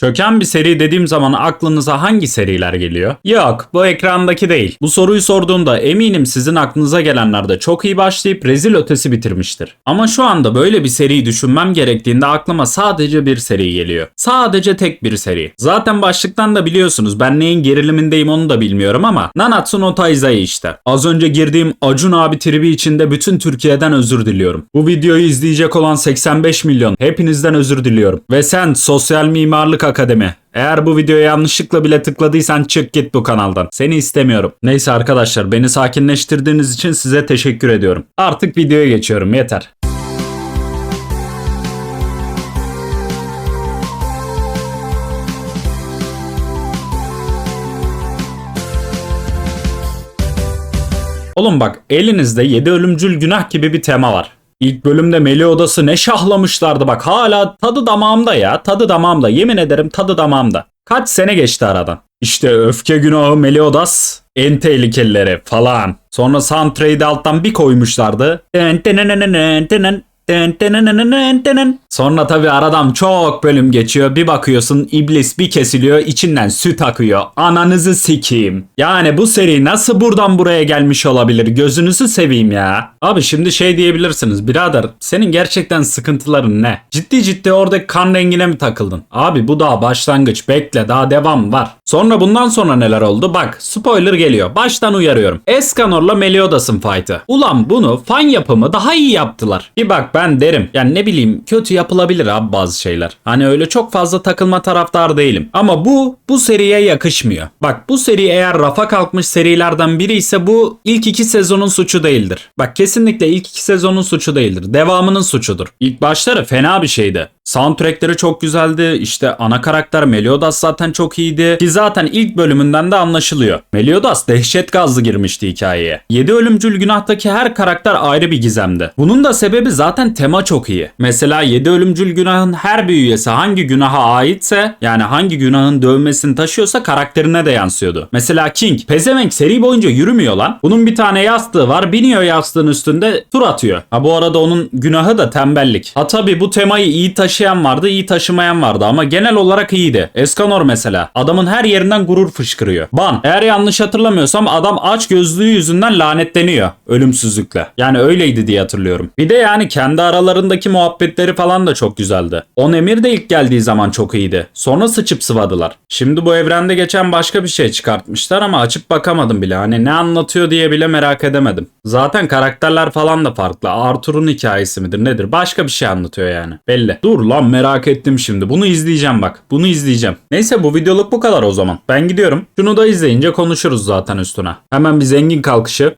Çöken bir seri dediğim zaman aklınıza hangi seriler geliyor? Yok, bu ekrandaki değil. Bu soruyu sorduğumda eminim sizin aklınıza gelenler de çok iyi başlayıp rezil ötesi bitirmiştir. Ama şu anda böyle bir seriyi düşünmem gerektiğinde aklıma sadece bir seri geliyor. Sadece tek bir seri. Zaten başlıktan da biliyorsunuz ben neyin gerilimindeyim onu da bilmiyorum ama Nanatsu no Taizai işte. Az önce girdiğim Acun abi tribi içinde bütün Türkiye'den özür diliyorum. Bu videoyu izleyecek olan 85 milyon hepinizden özür diliyorum. Ve sen Sosyal Mimarlık Akademi eğer bu videoya yanlışlıkla bile tıkladıysan çık git bu kanaldan. Seni istemiyorum. Neyse arkadaşlar beni sakinleştirdiğiniz için size teşekkür ediyorum. Artık videoya geçiyorum yeter. Oğlum bak elinizde 7 ölümcül günah gibi bir tema var. İlk bölümde Meli Odası ne şahlamışlardı bak hala tadı damağımda ya tadı damağımda yemin ederim tadı damağımda. Kaç sene geçti aradan. İşte öfke günahı Meliodas en tehlikelileri falan. Sonra soundtrack'i de alttan bir koymuşlardı. Sonra tabi aradan çok bölüm geçiyor. Bir bakıyorsun iblis bir kesiliyor içinden süt akıyor. Ananızı sikeyim. Yani bu seri nasıl buradan buraya gelmiş olabilir? Gözünüzü seveyim ya. Abi şimdi şey diyebilirsiniz. Birader senin gerçekten sıkıntıların ne? Ciddi ciddi oradaki kan rengine mi takıldın? Abi bu daha başlangıç. Bekle daha devam var. Sonra bundan sonra neler oldu? Bak spoiler geliyor. Baştan uyarıyorum. Escanor'la Meliodas'ın fight'ı. Ulan bunu fan yapımı daha iyi yaptılar. Bir bak ben derim. Yani ne bileyim kötü yapılabilir abi bazı şeyler. Hani öyle çok fazla takılma taraftar değilim. Ama bu bu seriye yakışmıyor. Bak bu seri eğer rafa kalkmış serilerden biri ise bu ilk iki sezonun suçu değildir. Bak kesinlikle ilk iki sezonun suçu değildir. Devamının suçudur. İlk başları fena bir şeydi. Soundtrackleri çok güzeldi. İşte ana karakter Meliodas zaten çok iyiydi. Ki zaten ilk bölümünden de anlaşılıyor. Meliodas dehşet gazlı girmişti hikayeye. 7 ölümcül günahtaki her karakter ayrı bir gizemdi. Bunun da sebebi zaten tema çok iyi. Mesela 7 ölümcül günahın her bir üyesi hangi günaha aitse yani hangi günahın dövmesini taşıyorsa karakterine de yansıyordu. Mesela King pezevenk seri boyunca yürümüyor lan. Bunun bir tane yastığı var biniyor yastığın üstünde tur atıyor. Ha bu arada onun günahı da tembellik. Ha tabi bu temayı iyi taşıyan vardı iyi taşımayan vardı ama genel olarak iyiydi. Eskanor mesela. Adamın her yerinden gurur fışkırıyor. Ban. Eğer yanlış hatırlamıyorsam adam aç gözlüğü yüzünden lanetleniyor. Ölümsüzlükle. Yani öyleydi diye hatırlıyorum. Bir de yani kendi aralarındaki muhabbetleri falan da çok güzeldi. On Emir de ilk geldiği zaman çok iyiydi. Sonra sıçıp sıvadılar. Şimdi bu evrende geçen başka bir şey çıkartmışlar ama açıp bakamadım bile. Hani ne anlatıyor diye bile merak edemedim. Zaten karakterler falan da farklı. Arthur'un hikayesi midir nedir? Başka bir şey anlatıyor yani. Belli. Dur lan merak ettim şimdi. Bunu izleyeceğim bak. Bunu izleyeceğim. Neyse bu videoluk bu kadar o zaman. Ben gidiyorum. Şunu da izleyince konuşuruz zaten üstüne. Hemen bir zengin kalkışı.